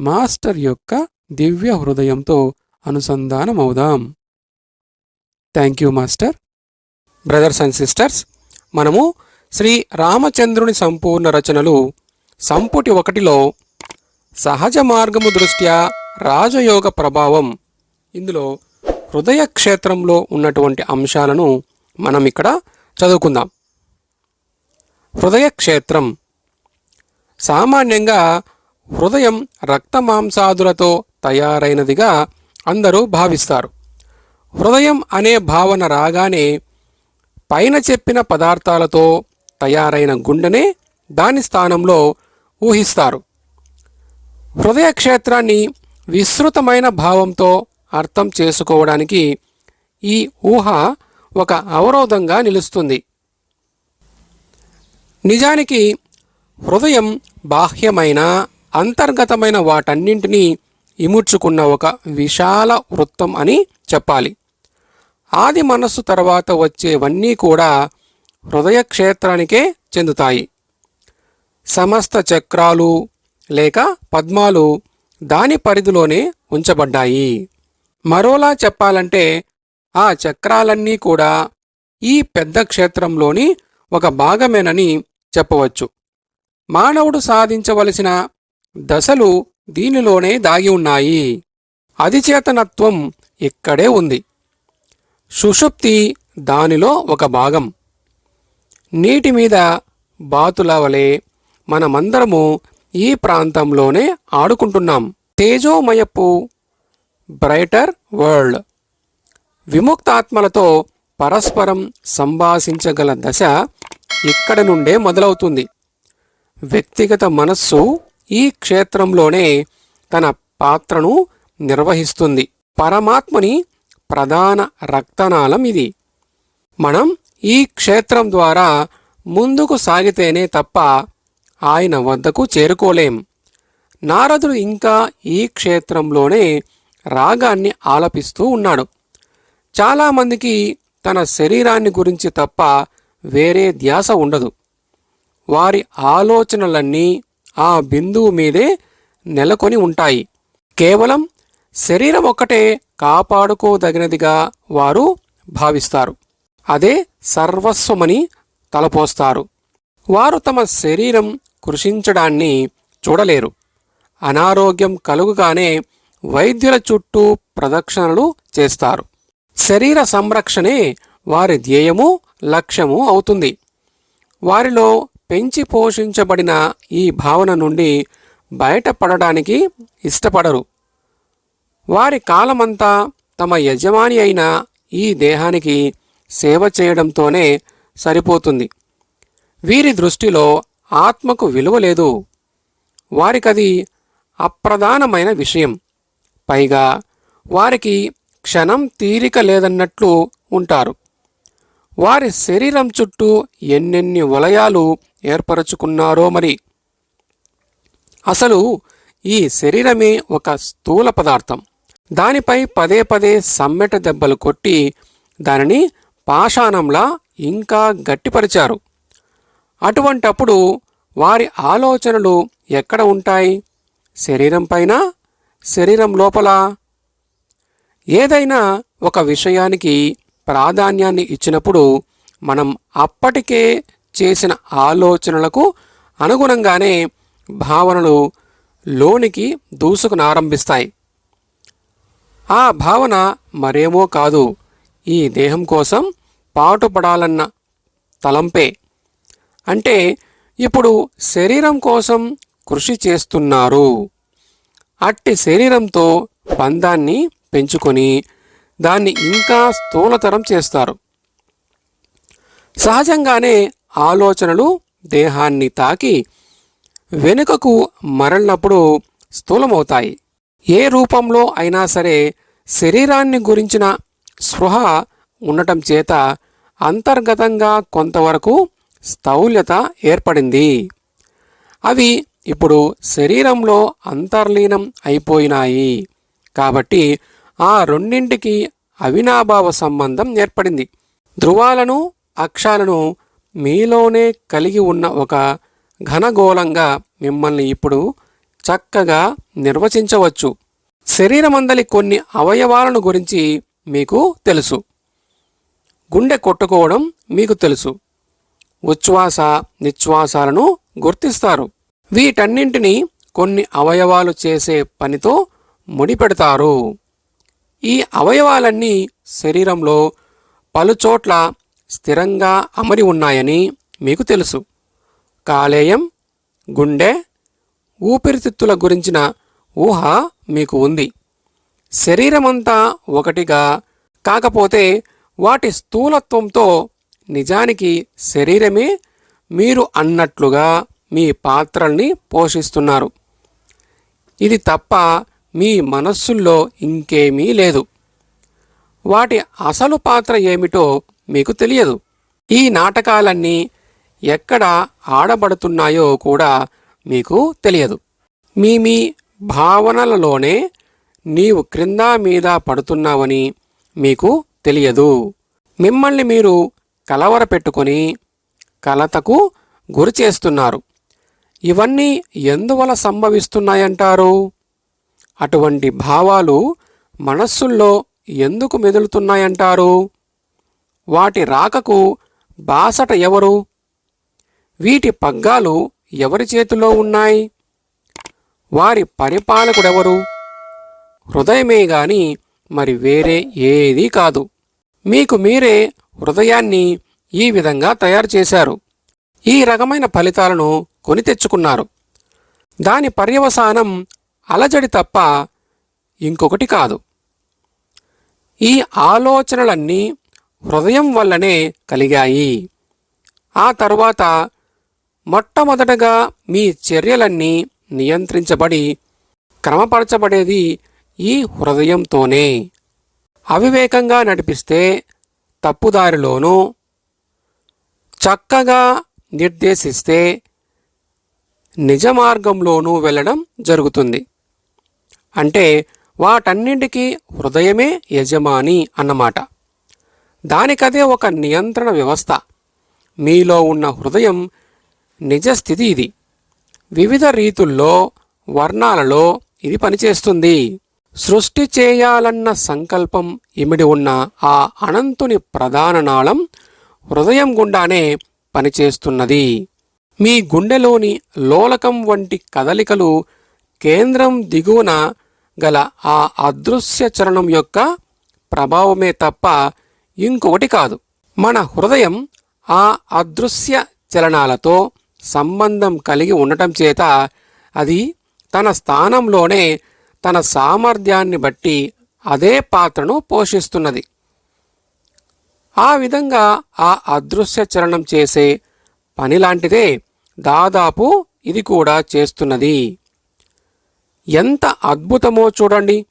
Master యొక్క దివ్య హృదయంతో అనుసంధానమవుదాం. Thank you master. Brothers and sisters మనము శ్రీ రామచంద్రుని సంపూర్ణ రచనలు సంపుటి ఒకటిలో సహజ మార్గము దృష్ట్యా రాజయోగ ప్రభావం ఇందులో హృదయ క్షేత్రంలో ఉన్నటువంటి అంశాలను మనం ఇక్కడ చదువుకుందాం. హృదయ క్షేత్రం. సామాన్యంగా హృదయం రక్తమాంసాదులతో తయారైనదిగా అందరూ భావిస్తారు. హృదయం అనే భావన రాగానే పైన చెప్పిన పదార్థాలతో తయారైన గుండెనే దాని స్థానంలో ఊహిస్తారు. హృదయ క్షేత్రాన్ని విస్తృతమైన భావంతో అర్థం చేసుకోవడానికి ఈ ఊహ ఒక అవరోధంగా నిలుస్తుంది. నిజానికి హృదయం బాహ్యమైన అంతర్గతమైన వాటన్నింటినీ ఇముడ్చుకున్న ఒక విశాల వృత్తం అని చెప్పాలి. ఆది మనస్సు తర్వాత వచ్చేవన్నీ కూడా హృదయ క్షేత్రానికే చెందుతాయి. సమస్త చక్రాలు లేక పద్మాలు దాని పరిధిలోనే ఉంచబడ్డాయి. మరోలా చెప్పాలంటే ఆ చక్రాలన్నీ కూడా ఈ పెద్ద క్షేత్రంలోని ఒక భాగమేనని చెప్పవచ్చు. మానవుడు సాధించవలసిన దశలు దీనిలోనే దాగి ఉన్నాయి. అధిచేతనత్వం ఇక్కడే ఉంది. సుషుప్తి దానిలో ఒక భాగం. నీటి మీద బాతుల వలె మనమందరము ఈ ప్రాంతంలోనే ఆడుకుంటున్నాం. తేజోమయపు బ్రైటర్ వరల్డ్. విముక్తాత్మలతో పరస్పరం సంభాషించగల దశ ఇక్కడ నుండే మొదలవుతుంది. వ్యక్తిగత మనస్సు ఈ క్షేత్రంలోనే తన పాత్రను నిర్వహిస్తుంది. పరమాత్మని ప్రధాన రక్తనాళం ఇది. మనం ఈ క్షేత్రం ద్వారా ముందుకు సాగితేనే తప్ప ఆయన వద్దకు చేరుకోలేం. నారదుడు ఇంకా ఈ క్షేత్రంలోనే రాగాన్ని ఆలపిస్తూ ఉన్నాడు. చాలామందికి తన శరీరాన్ని గురించి తప్ప వేరే ధ్యాస ఉండదు. వారి ఆలోచనలన్నీ ఆ బిందువు మీదే నెలకొని ఉంటాయి. కేవలం శరీరం ఒక్కటే కాపాడుకోదగినదిగా వారు భావిస్తారు. అదే సర్వస్వమని తలపోస్తారు. వారు తమ శరీరం కృషించడాన్ని చూడలేరు. అనారోగ్యం కలుగుగానే వైద్యుల చుట్టూ ప్రదక్షిణలు చేస్తారు. శరీర సంరక్షణే వారి ధ్యేయము లక్ష్యము అవుతుంది. వారిలో పెంచి పోషించబడిన ఈ భావన నుండి బయటపడడానికి ఇష్టపడరు. వారి కాలమంతా తమ యజమాని అయిన ఈ దేహానికి సేవ చేయడంతోనే సరిపోతుంది. వీరి దృష్టిలో ఆత్మకు విలువ లేదు. వారికది అప్రధానమైన విషయం. పైగా వారికి క్షణం తీరిక లేదన్నట్లు ఉంటారు. వారి శరీరం చుట్టూ ఎన్నెన్ని వలయాలు ఏర్పరచుకున్నారో మరి. అసలు ఈ శరీరమే ఒక స్థూల పదార్థం. దానిపై పదే పదే సమ్మెట దెబ్బలు కొట్టి దానిని పాషాణంలా ఇంకా గట్టిపరిచారు. అటువంటప్పుడు వారి ఆలోచనలు ఎక్కడ ఉంటాయి? శరీరం పైన? శరీరం లోపల? ఏదైనా ఒక విషయానికి ప్రాధాన్యాన్ని ఇచ్చినప్పుడు మనం అప్పటికే చేసిన ఆలోచనలకు అనుగుణంగానే భావనలు లోనికి దూసుకునారంభిస్తాయి. ఆ భావన మరేమో కాదు ఈ దేహం కోసం పాటుపడాలన్న తలంపే. అంటే ఇప్పుడు శరీరం కోసం కృషి చేస్తున్నారు. అట్టి శరీరంతో బంధాన్ని పెంచుకొని దాన్ని ఇంకా స్థూలతరం చేస్తారు. సహజంగానే ఆలోచనలు దేహాన్ని తాకి వెనుకకు మరలినప్పుడు స్థూలమవుతాయి. ఏ రూపంలో అయినా సరే శరీరాన్ని గురించిన స్పృహ ఉండటం చేత అంతర్గతంగా కొంతవరకు స్థౌల్యత ఏర్పడింది. అవి ఇప్పుడు శరీరంలో అంతర్లీనం అయిపోయినాయి. కాబట్టి ఆ రెండింటికి అవినాభావ సంబంధం ఏర్పడింది. ధృవాలను అక్షాలను మీలోనే కలిగి ఉన్న ఒక ఘనగోళంగా మిమ్మల్ని ఇప్పుడు చక్కగా నిర్వచించవచ్చు. శరీరమందలి కొన్ని అవయవాలను గురించి మీకు తెలుసు. గుండె కొట్టుకోవడం మీకు తెలుసు. ఉచ్ఛ్వాస నిశ్వాసాలను గుర్తిస్తారు. వీటన్నింటినీ కొన్ని అవయవాలు చేసే పనితో ముడిపెడతారు. ఈ అవయవాలన్నీ శరీరంలో పలుచోట్ల స్థిరంగా అమరి ఉన్నాయని మీకు తెలుసు. కాలేయం గుండె ఊపిరితిత్తుల గురించిన ఊహ మీకు ఉంది. శరీరమంతా ఒకటిగా కాకపోతే వాటి స్థూలత్వంతో నిజానికి శరీరమే మీరు అన్నట్లుగా మీ పాత్రల్ని పోషిస్తున్నారు. ఇది తప్ప మీ మనస్సుల్లో ఇంకేమీ లేదు. వాటి అసలు పాత్ర ఏమిటో మీకు తెలియదు. ఈ నాటకాలన్నీ ఎక్కడ ఆడబడుతున్నాయో కూడా మీకు తెలియదు. మీ మీ భావనలలోనే నీవు క్రింద మీద పడుతున్నావని మీకు తెలియదు. మిమ్మల్ని మీరు కలవరపెట్టుకొని కలతకు గురి చేస్తున్నారు. ఇవన్నీ ఎందువల సంభవిస్తున్నాయంటారు? అటువంటి భావాలు మనస్సుల్లో ఎందుకు మెదులుతున్నాయంటారు? వాటి రాకకు బాసట ఎవరు? వీటి పగ్గాలు ఎవరి చేతిలో ఉన్నాయి? వారి పరిపాలకుడెవరు? హృదయమే గాని మరి వేరే ఏదీ కాదు. మీకు మీరే హృదయాన్ని ఈ విధంగా తయారు చేశారు. ఈ రకమైన ఫలితాలను కొని తెచ్చుకున్నారు. దాని పర్యవసానం అలజడి తప్ప ఇంకొకటి కాదు. ఈ ఆలోచనలన్నీ హృదయం వల్లనే కలిగాయి. ఆ తరువాత మొట్టమొదటగా మీ చర్యలన్నీ నియంత్రించబడి క్రమపరచబడేది ఈ హృదయంతోనే. అవివేకంగా నడిపిస్తే తప్పుదారిలోనూ చక్కగా నిర్దేశిస్తే నిజ మార్గంలోనూ వెళ్ళడం జరుగుతుంది. అంటే వాటన్నింటికీ హృదయమే యజమాని అన్నమాట. దానికదే ఒక నియంత్రణ వ్యవస్థ. మీలో ఉన్న హృదయం నిజస్థితి ఇది. వివిధ రీతుల్లో వర్ణాలలో ఇది పనిచేస్తుంది. సృష్టి చేయాలన్న సంకల్పం ఇమిడి ఉన్న ఆ అనంతుని ప్రధాన నాళం హృదయం గుండానే పనిచేస్తున్నది. మీ గుండెలోని లోలకం వంటి కదలికలు కేంద్రం దిగువన గల ఆ అదృశ్య చలనం యొక్క ప్రభావమే తప్ప ఇంకొకటి కాదు. మన హృదయం ఆ అదృశ్య చలనాలతో సంబంధం కలిగి ఉండటం చేత అది తన స్థానంలోనే తన సామర్థ్యాన్ని బట్టి అదే పాత్రను పోషిస్తున్నది. ఆ విధంగా ఆ అదృశ్య చలనం చేసే పని లాంటిదే దాదాపు ఇది కూడా చేస్తున్నది. ఎంత అద్భుతమో చూడండి.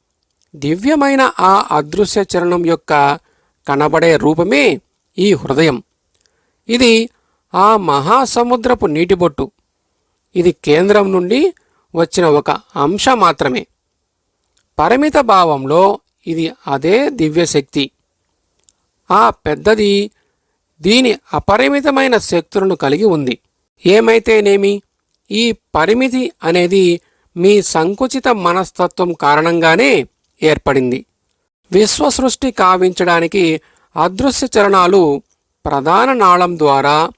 దివ్యమైన ఆ అదృశ్య చరణం యొక్క కనబడే రూపమే ఈ హృదయం. ఇది ఆ మహాసముద్రపు నీటిబొట్టు. ఇది కేంద్రం నుండి వచ్చిన ఒక అంశ మాత్రమే. పరిమిత భావంలో ఇది అదే దివ్యశక్తి. ఆ పెద్దది దీని అపరిమితమైన శక్తులను కలిగి ఉంది. ఏమైతేనేమి? ఈ పరిమితి అనేది మీ సంకుచిత మనస్తత్వం కారణంగానే ఏర్పడింది. విశ్వ సృష్టి కావించడానికి అదృశ్య చరణాలు ప్రధాన నాళం ద్వారా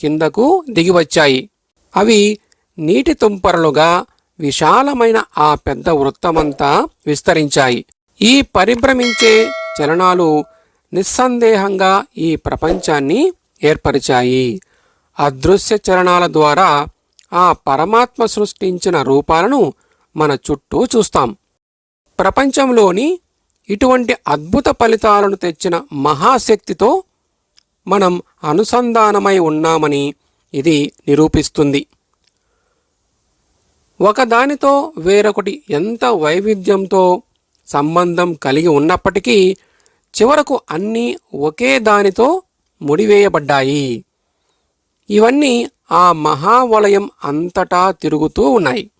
కిందకు దిగివచ్చాయి. అవి నీటి తుంపరలుగా విశాలమైన ఆ పెద్ద వృత్తమంతా విస్తరించాయి. ఈ పరిభ్రమించే చలనాలు నిస్సందేహంగా ఈ ప్రపంచాన్ని ఏర్పరిచాయి. అదృశ్య చలనాల ద్వారా ఆ పరమాత్మ సృష్టించిన రూపాలను మన చుట్టూ చూస్తాం. ప్రపంచంలోని ఇటువంటి అద్భుత ఫలితాలను తెచ్చిన మహాశక్తితో మనం అనుసంధానమై ఉన్నామని ఇది నిరూపిస్తుంది. ఒకదానితో వేరొకటి ఎంత వైవిధ్యంతో సంబంధం కలిగి ఉన్నప్పటికీ చివరకు అన్నీ ఒకే దానితో ముడివేయబడ్డాయి. ఇవన్నీ ఆ మహావలయం అంతటా తిరుగుతూ ఉన్నాయి.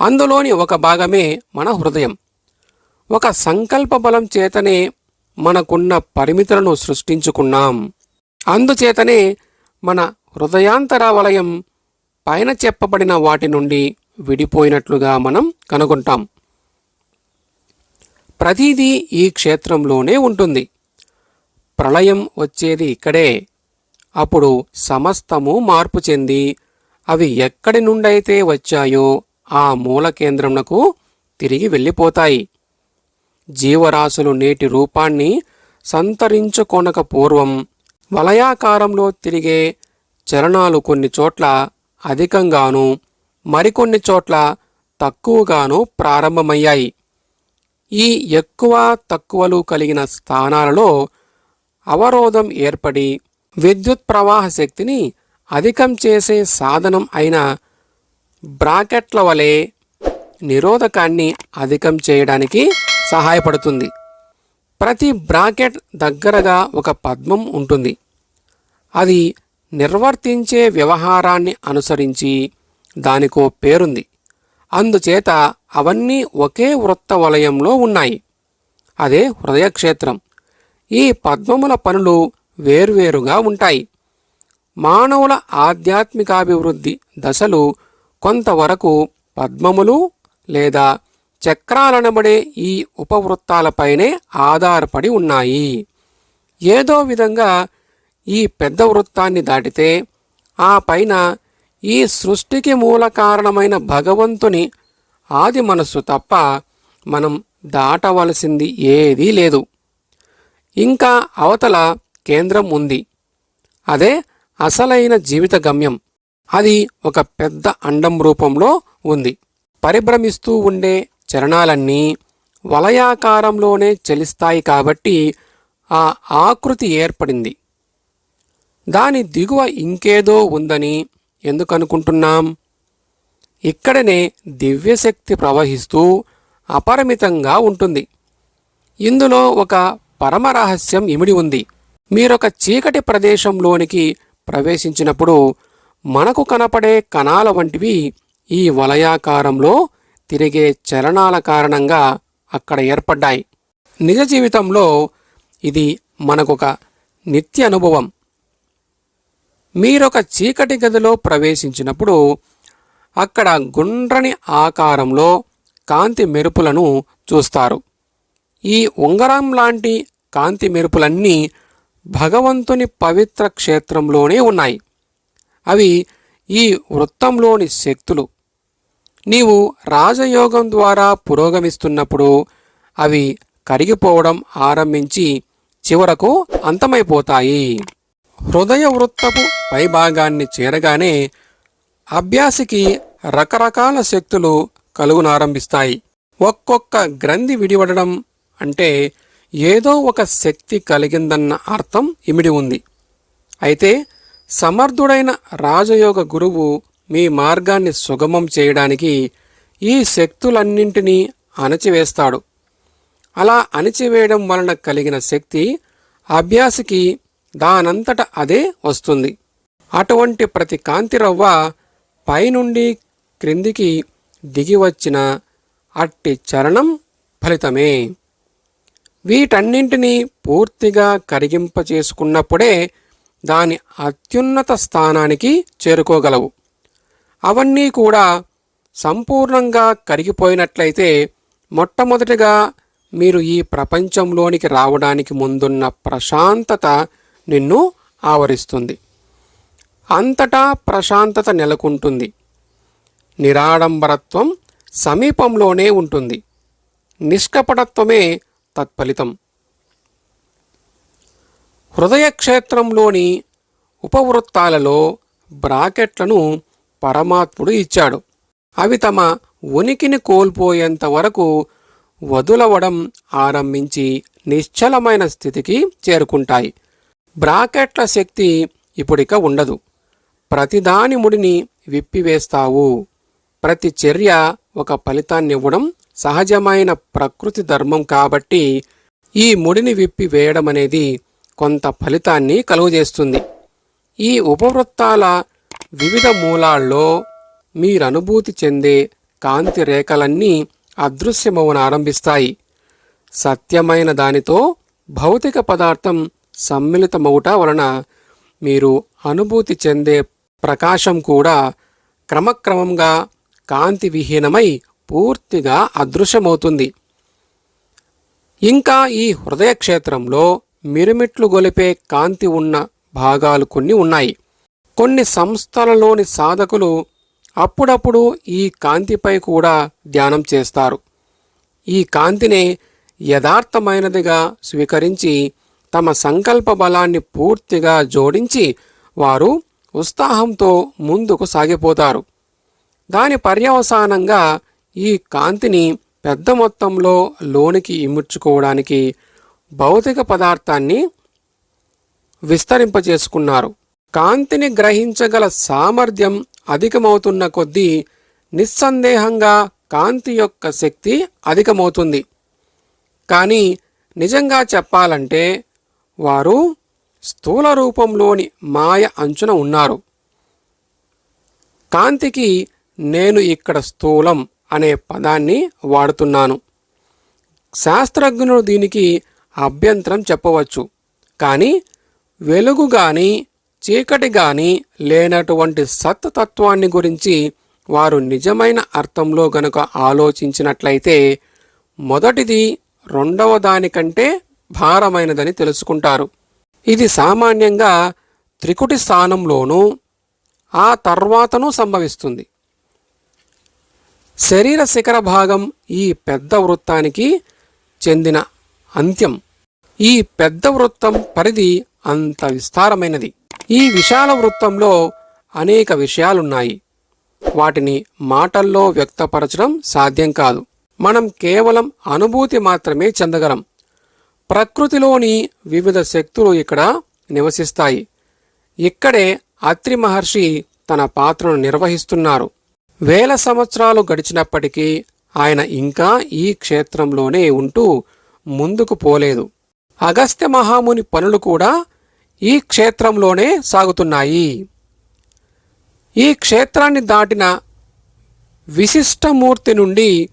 అందులోని ఒక భాగమే మన హృదయం. ఒక సంకల్ప బలం చేతనే మనకున్న పరిమితులను సృష్టించుకున్నాం. అందుచేతనే మన హృదయాంతర వలయం పైన చెప్పబడిన వాటి నుండి విడిపోయినట్లుగా మనం కనుగొంటాం. ప్రతిదీ ఈ క్షేత్రంలోనే ఉంటుంది. ప్రళయం వచ్చేది ఇక్కడే. అప్పుడు సమస్తము మార్పు చెంది అవి ఎక్కడి నుండైతే వచ్చాయో ఆ మూల కేంద్రంనకు తిరిగి వెళ్ళిపోతాయి. జీవరాశులు నేటి రూపాన్ని సంతరించుకొనక పూర్వం వలయాకారంలో తిరిగే చలనాలు కొన్ని చోట్ల అధికంగాను మరికొన్ని చోట్ల తక్కువగాను ప్రారంభమయ్యాయి. ఈ ఎక్కువ తక్కువలు కలిగిన స్థానాలలో అవరోధం ఏర్పడి విద్యుత్ ప్రవాహ శక్తిని అధికం చేసే సాధనం అయిన బ్రాకెట్ల వలె నిరోధకాన్ని అధికం చేయడానికి సహాయపడుతుంది. ప్రతి బ్రాకెట్ దగ్గరగా ఒక పద్మం ఉంటుంది. అది నిర్వర్తించే వ్యవహారాన్ని అనుసరించి దానికో పేరుంది. అందుచేత అవన్నీ ఒకే వృత్త వలయంలో ఉన్నాయి. అదే హృదయక్షేత్రం. ఈ పద్మముల పనులు వేర్వేరుగా ఉంటాయి. మానవుల ఆధ్యాత్మికాభివృద్ధి దశలు కొంతవరకు పద్మములు లేదా చక్రాలనబడే ఈ ఉపవృత్తాలపైనే ఆధారపడి ఉన్నాయి. ఏదో విధంగా ఈ పెద్ద వృత్తాన్ని దాటితే ఆ పైన ఈ సృష్టికి మూల కారణమైన భగవంతుని ఆది మనస్సు తప్ప మనం దాటవలసింది ఏదీ లేదు. ఇంకా అవతల కేంద్రం ఉంది. అదే అసలైన జీవిత గమ్యం అది ఒక పెద్ద అండం రూపంలో ఉంది. పరిభ్రమిస్తూ ఉండే చరణాలన్నీ వలయాకారంలోనే చలిస్తాయి కాబట్టి ఆ ఆకృతి ఏర్పడింది. దాని దిగువ ఇంకేదో ఉందని ఎందుకనుకుంటున్నాం? ఇక్కడనే దివ్యశక్తి ప్రవహిస్తూ అపరిమితంగా ఉంటుంది. ఇందులో ఒక పరమరహస్యం ఇమిడి ఉంది. మీరొక చీకటి ప్రదేశంలోనికి ప్రవేశించినప్పుడు మనకు కనపడే కణాల వంటివి ఈ వలయాకారంలో తిరిగే చలనాల కారణంగా అక్కడ ఏర్పడ్డాయి. నిజ జీవితంలో ఇది మనకొక నిత్య అనుభవం. మీరొక చీకటి గదిలో ప్రవేశించినప్పుడు అక్కడ గుండ్రని ఆకారంలో కాంతి మెరుపులను చూస్తారు. ఈ ఉంగరం లాంటి కాంతి మెరుపులన్నీ భగవంతుని పవిత్ర క్షేత్రంలోనే ఉన్నాయి. అవి ఈ వృత్తంలోని శక్తులు. నీవు రాజయోగం ద్వారా పురోగమిస్తున్నప్పుడు అవి కరిగిపోవడం ఆరంభించి చివరకు అంతమైపోతాయి. హృదయ వృత్తపు పైభాగాన్ని చేరగానే అభ్యాసికి రకరకాల శక్తులు కలుగునారంభిస్తాయి. ఒక్కొక్క గ్రంథి విడివడడం అంటే ఏదో ఒక శక్తి కలిగిందన్న అర్థం ఇమిడి ఉంది. అయితే సమర్థుడైన రాజయోగ గురువు మీ మార్గాన్ని సుగమం చేయడానికి ఈ శక్తులన్నింటినీ అణచివేస్తాడు. అలా అణచివేయడం వలన కలిగిన శక్తి అభ్యాసికి దానంతట అదే వస్తుంది. అటువంటి ప్రతి కాంతిరవ్వ పైనుండి క్రిందికి దిగి వచ్చిన అట్టి చరణం ఫలితమే. వీటన్నింటినీ పూర్తిగా కరిగింపచేసుకున్నప్పుడే దాని అత్యున్నత స్థానానికి చేరుకోగలవు. అవన్నీ కూడా సంపూర్ణంగా కరిగిపోయినట్లయితే మొట్టమొదటిగా మీరు ఈ ప్రపంచంలోనికి రావడానికి ముందున్న ప్రశాంతత నిన్ను ఆవరిస్తుంది. అంతటా ప్రశాంతత నెలకొంటుంది. నిరాడంబరత్వం సమీపంలోనే ఉంటుంది. నిష్కపటత్వమే తత్ఫలితం. హృదయక్షేత్రంలోని ఉపవృత్తాలలో బ్రాకెట్లను పరమాత్ముడు ఇచ్చాడు. అవి తమ ఉనికిని కోల్పోయేంత వరకు వదులవడం ఆరంభించి నిశ్చలమైన స్థితికి చేరుకుంటాయి. బ్రాకెట్ల శక్తి ఇప్పుడిక ఉండదు. ప్రతిదాని ముడిని విప్పివేస్తావు. ప్రతి చర్య ఒక ఫలితాన్నివ్వడం సహజమైన ప్రకృతి ధర్మం కాబట్టి ఈ ముడిని విప్పి వేయడం అనేది కొంత ఫలితాన్ని కలుగజేస్తుంది. ఈ ఉపవృత్తాల వివిధ మూలాల్లో మీరనుభూతి చెందే కాంతి రేఖలన్నీ అదృశ్యమవున ఆరంభిస్తాయి. సత్యమైన దానితో భౌతిక పదార్థం సమ్మిళితమవుట వలన మీరు అనుభూతి చెందే ప్రకాశం కూడా క్రమక్రమంగా కాంతి విహీనమై పూర్తిగా అదృశ్యమవుతుంది. ఇంకా ఈ హృదయ క్షేత్రంలో మిరుమిట్లు గొలిపే కాంతి ఉన్న భాగాలు కొన్ని ఉన్నాయి. కొన్ని సంస్థలలోని సాధకులు అప్పుడప్పుడు ఈ కాంతిపై కూడా ధ్యానం చేస్తారు. ఈ కాంతిని యథార్థమైనదిగా స్వీకరించి తమ సంకల్ప బలాన్ని పూర్తిగా జోడించి వారు ఉత్సాహంతో ముందుకు సాగిపోతారు. దాని పర్యవసానంగా ఈ కాంతిని పెద్ద మొత్తంలో లోనికి ఇముడ్చుకోవడానికి భౌతిక పదార్థాన్ని విస్తరింపజేసుకున్నారు. కాంతిని గ్రహించగల సామర్థ్యం అధికమవుతున్న కొద్దీ నిస్సందేహంగా కాంతి యొక్క శక్తి అధికమవుతుంది. కానీ నిజంగా చెప్పాలంటే వారు స్థూల రూపంలోని మాయ అంచున ఉన్నారు. కాంతికి నేను ఇక్కడ స్థూలం అనే పదాన్ని వాడుతున్నాను. శాస్త్రజ్ఞులు దీనికి అభ్యంతరం చెప్పవచ్చు. కానీ వెలుగు గాని చీకటి గాని లేనటువంటి సత్తత్వాన్ని గురించి వారు నిజమైన అర్థంలో గనుక ఆలోచించినట్లయితే మొదటిది రెండవ దానికంటే భారమైనదని తెలుసుకుంటారు. ఇది సామాన్యంగా త్రికుటి స్థానంలోనూ ఆ తర్వాతనూ సంభవిస్తుంది. శరీర శిఖర భాగం ఈ పెద్ద వృత్తానికి చెందిన అంత్యం. ఈ పెద్ద వృత్తం పరిధి అంత విస్తారమైనది. ఈ విశాల వృత్తంలో అనేక విషయాలున్నాయి. వాటిని మాటల్లో వ్యక్తపరచడం సాధ్యం కాదు. మనం కేవలం అనుభూతి మాత్రమే చెందగలం. ప్రకృతిలోని వివిధ శక్తులు ఇక్కడ నివసిస్తాయి. ఇక్కడే అత్రి మహర్షి తన పాత్రను నిర్వహిస్తున్నారు. వేల సంవత్సరాలు గడిచినప్పటికీ ఆయన ఇంకా ఈ క్షేత్రంలోనే ఉంటూ ముందుకు పోలేదు. అగస్త్య మహాముని పనులు కూడా ఈ క్షేత్రంలోనే సాగుతున్నాయి. ఈ క్షేత్రాన్ని దాటిన విశిష్టమూర్తి నుండి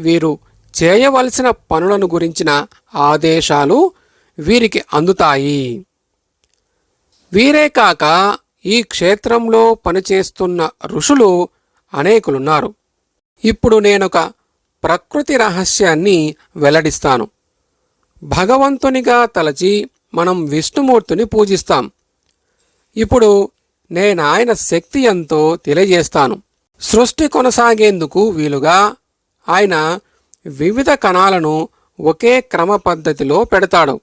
వీరు చేయవలసిన పనులను గురించిన ఆదేశాలు వీరికి అందుతాయి. వీరే కాక ఈ క్షేత్రంలో పనిచేస్తున్న ఋషులు అనేకులున్నారు. ఇప్పుడు నేనొక ప్రకృతి రహస్యాన్ని వెల్లడిస్తాను. భగవంతునిగా తలచి మనం విష్ణుమూర్తిని పూజిస్తాం. ఇప్పుడు నేనాయన శక్తి ఎంతో తెలియజేస్తాను. సృష్టి కొనసాగేందుకు వీలుగా ఆయన వివిధ కణాలను ఒకే క్రమ పద్ధతిలో పెడతాడు.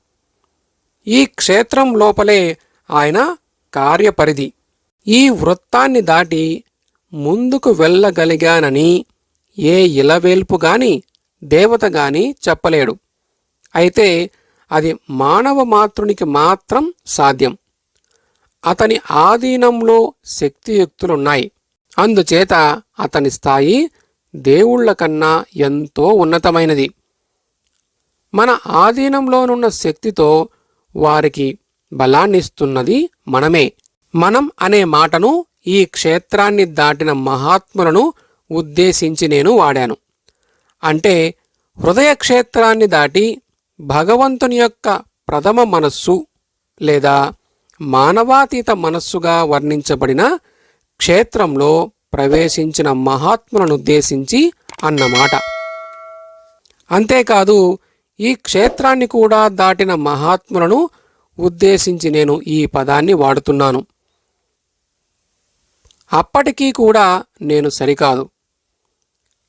ఈ క్షేత్రం లోపలే ఆయన కార్యపరిధి. ఈ వృత్తాన్ని దాటి ముందుకు వెళ్ళగలిగానని ఏ ఇలవేల్పు గాని దేవత గాని చెప్పలేడు. అయితే అది మానవ మాతృనికి మాత్రం సాధ్యం. అతని ఆధీనంలో శక్తియుక్తులున్నాయి. అందుచేత అతని స్థాయి దేవుళ్ళ కన్నా ఎంతో ఉన్నతమైనది. మన ఆధీనంలోనున్న శక్తితో వారికి బలాన్నిస్తున్నది మనమే. మనం అనే మాటను ఈ క్షేత్రాన్ని దాటిన మహాత్ములను ఉద్దేశించి నేను వాడాను. అంటే హృదయ క్షేత్రాన్ని దాటి భగవంతుని యొక్క ప్రథమ మనస్సు లేదా మానవాతీత మనస్సుగా వర్ణించబడిన క్షేత్రంలో ప్రవేశించిన మహాత్ములను ఉద్దేశించి అన్నమాట. అంతేకాదు ఈ క్షేత్రాన్ని కూడా దాటిన మహాత్ములను ఉద్దేశించి నేను ఈ పదాన్ని వాడుతున్నాను. అప్పటికీ కూడా నేను సరికాదు.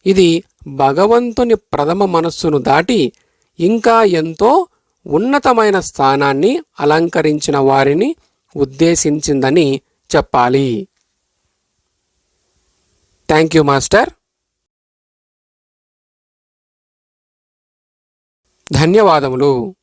ఇది భగవంతుని ప్రథమ మనస్సును దాటి ఇంకా ఎంతో ఉన్నతమైన స్థానాన్ని అలంకరించిన వారిని ఉద్దేశించిందని చెప్పాలి. Thank you master. ధన్యవాదములు.